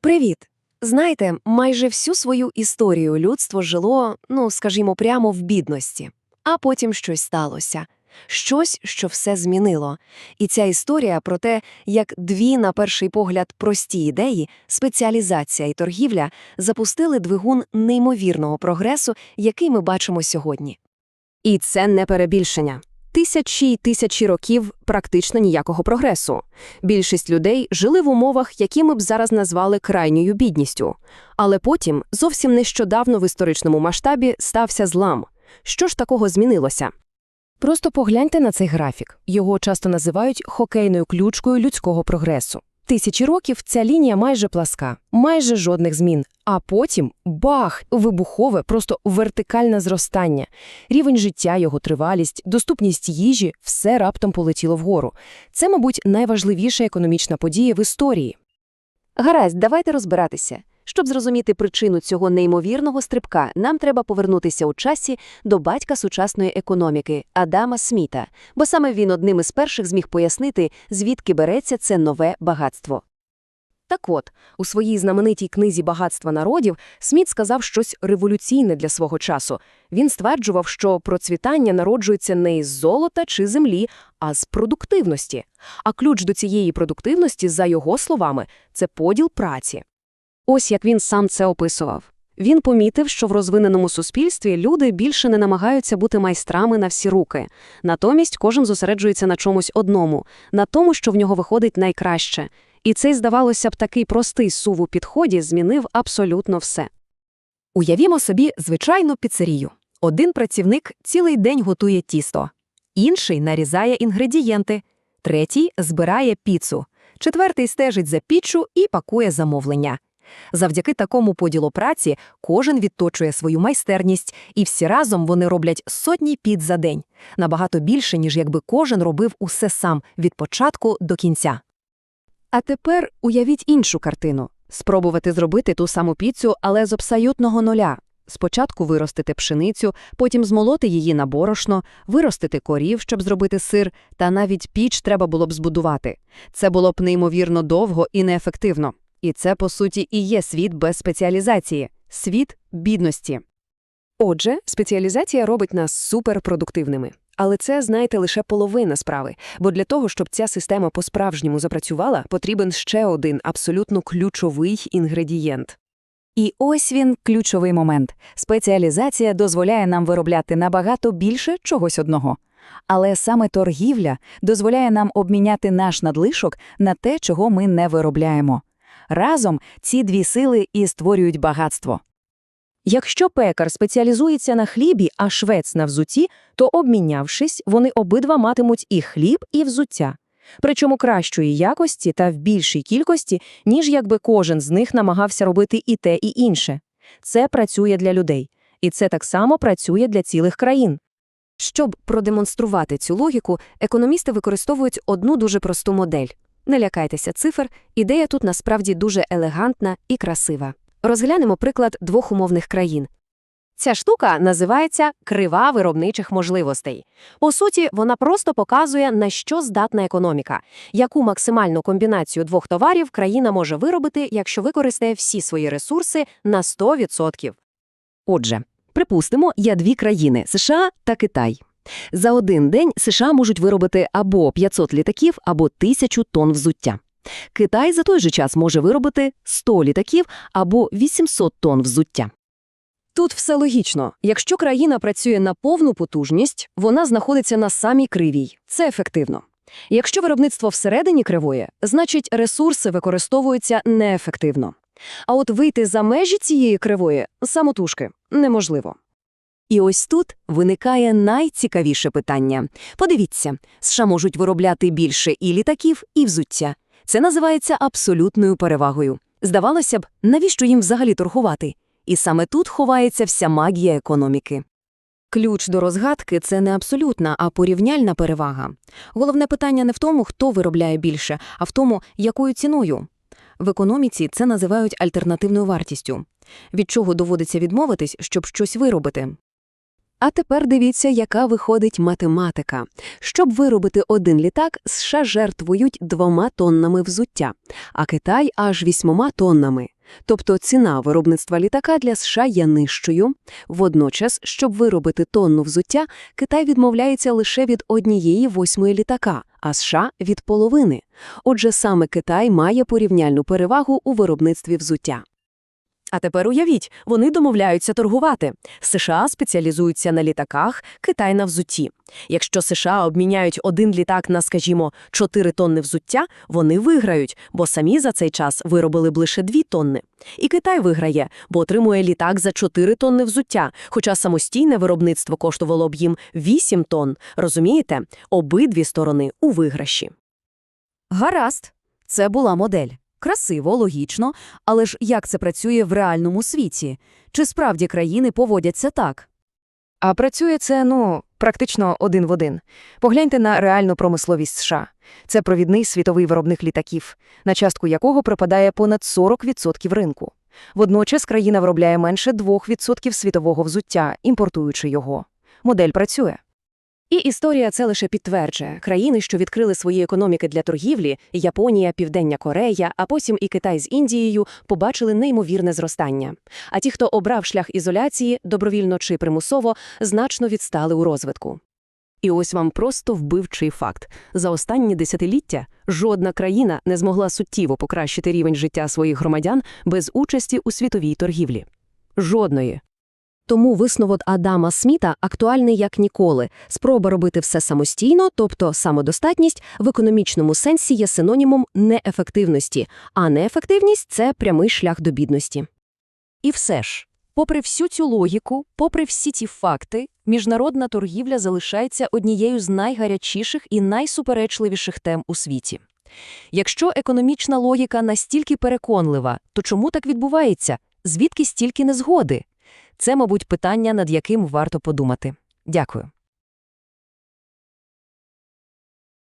Привіт! Знаєте, майже всю свою історію людство жило, ну, скажімо, прямо в бідності. А потім щось сталося. Щось, що все змінило. І ця історія про те, як дві, на перший погляд, прості ідеї – спеціалізація і торгівля – запустили двигун неймовірного прогресу, який ми бачимо сьогодні. І це не перебільшення. Тисячі й тисячі років практично ніякого прогресу. Більшість людей жили в умовах, які ми б зараз назвали крайньою бідністю. Але потім, зовсім нещодавно в історичному масштабі, стався злам. Що ж такого змінилося? Просто погляньте на цей графік. Його часто називають хокейною ключкою людського прогресу. Тисячі років ця лінія майже пласка, майже жодних змін. А потім – бах! Вибухове, просто вертикальне зростання. Рівень життя, його тривалість, доступність їжі – все раптом полетіло вгору. Це, мабуть, найважливіша економічна подія в історії. Гаразд, давайте розбиратися. Щоб зрозуміти причину цього неймовірного стрибка, нам треба повернутися у часі до батька сучасної економіки Адама Сміта, бо саме він одним із перших зміг пояснити, звідки береться це нове багатство. Так от, у своїй знаменитій книзі «Багатства народів» Сміт сказав щось революційне для свого часу. Він стверджував, що процвітання народжується не із золота чи землі, а з продуктивності. А ключ до цієї продуктивності, за його словами, це поділ праці. Ось як він сам це описував. Він помітив, що в розвиненому суспільстві люди більше не намагаються бути майстрами на всі руки. Натомість кожен зосереджується на чомусь одному, на тому, що в нього виходить найкраще. І цей, здавалося б, такий простий сув у підході змінив абсолютно все. Уявімо собі звичайну піцерію. Один працівник цілий день готує тісто, інший нарізає інгредієнти, третій збирає піцу, четвертий стежить за піччю і пакує замовлення. Завдяки такому поділу праці кожен відточує свою майстерність, і всі разом вони роблять сотні піц за день, набагато більше, ніж якби кожен робив усе сам від початку до кінця. А тепер уявіть іншу картину. Спробувати зробити ту саму піцу, але з абсолютного нуля. Спочатку виростити пшеницю, потім змолоти її на борошно, виростити корів, щоб зробити сир, та навіть піч треба було б збудувати. Це було б неймовірно довго і неефективно. І це, по суті, і є світ без спеціалізації – світ бідності. Отже, спеціалізація робить нас суперпродуктивними. Але це, знаєте, лише половина справи, бо для того, щоб ця система по-справжньому запрацювала, потрібен ще один абсолютно ключовий інгредієнт. І ось він ключовий момент. Спеціалізація дозволяє нам виробляти набагато більше чогось одного. Але саме торгівля дозволяє нам обміняти наш надлишок на те, чого ми не виробляємо. Разом ці дві сили і створюють багатство. Якщо пекар спеціалізується на хлібі, а швець на взутті, то, обмінявшись, вони обидва матимуть і хліб, і взуття. Причому кращої якості та в більшій кількості, ніж якби кожен з них намагався робити і те, і інше. Це працює для людей. І це так само працює для цілих країн. Щоб продемонструвати цю логіку, економісти використовують одну дуже просту модель. Не лякайтеся цифр, ідея тут насправді дуже елегантна і красива. Розглянемо приклад двох умовних країн. Ця штука називається крива виробничих можливостей. По суті, вона просто показує, на що здатна економіка, яку максимальну комбінацію двох товарів країна може виробити, якщо використає всі свої ресурси на 100%. Отже, припустимо, є дві країни США та Китай. За один день США можуть виробити або 500 літаків, або 1000 тонн взуття. Китай за той же час може виробити 100 літаків або 800 тонн взуття. Тут все логічно. Якщо країна працює на повну потужність, вона знаходиться на самій кривій. Це ефективно. Якщо виробництво всередині кривої, значить ресурси використовуються неефективно. А от вийти за межі цієї кривої самотужки неможливо. І ось тут виникає найцікавіше питання. Подивіться, США можуть виробляти більше і літаків, і взуття. Це називається абсолютною перевагою. Здавалося б, навіщо їм взагалі торгувати? І саме тут ховається вся магія економіки. Ключ до розгадки – це не абсолютна, а порівняльна перевага. Головне питання не в тому, хто виробляє більше, а в тому, якою ціною. В економіці це називають альтернативною вартістю. Від чого доводиться відмовитись, щоб щось виробити? А тепер дивіться, яка виходить математика. Щоб виробити один літак, США жертвують двома тоннами взуття, а Китай – аж вісьмома тоннами. Тобто ціна виробництва літака для США є нижчою. Водночас, щоб виробити тонну взуття, Китай відмовляється лише від однієї восьмої літака, а США – від половини. Отже, саме Китай має порівняльну перевагу у виробництві взуття. А тепер уявіть, вони домовляються торгувати. США спеціалізуються на літаках, Китай на взутті. Якщо США обміняють один літак на, скажімо, 4 тонни взуття, вони виграють, бо самі за цей час виробили б лише 2 тонни. І Китай виграє, бо отримує літак за 4 тонни взуття, хоча самостійне виробництво коштувало б їм 8 тонн. Розумієте? Обидві сторони у виграші. Гаразд, це була модель. Красиво, логічно, але ж як це працює в реальному світі? Чи справді країни поводяться так? А працює це, ну, практично один в один. Погляньте на реальну промисловість США. Це провідний світовий виробник літаків, на частку якого припадає понад 40% ринку. Водночас країна виробляє менше 2% світового взуття, імпортуючи його. Модель працює. І історія це лише підтверджує. Країни, що відкрили свої економіки для торгівлі – Японія, Південня Корея, а потім і Китай з Індією – побачили неймовірне зростання. А ті, хто обрав шлях ізоляції, добровільно чи примусово, значно відстали у розвитку. І ось вам просто вбивчий факт. За останні десятиліття жодна країна не змогла суттєво покращити рівень життя своїх громадян без участі у світовій торгівлі. Жодної. Тому висновок Адама Сміта актуальний як ніколи. Спроба робити все самостійно, тобто самодостатність, в економічному сенсі є синонімом неефективності, а неефективність – це прямий шлях до бідності. І все ж, попри всю цю логіку, попри всі ті факти, міжнародна торгівля залишається однією з найгарячіших і найсуперечливіших тем у світі. Якщо економічна логіка настільки переконлива, то чому так відбувається? Звідки стільки незгоди? Це, мабуть, питання, над яким варто подумати. Дякую.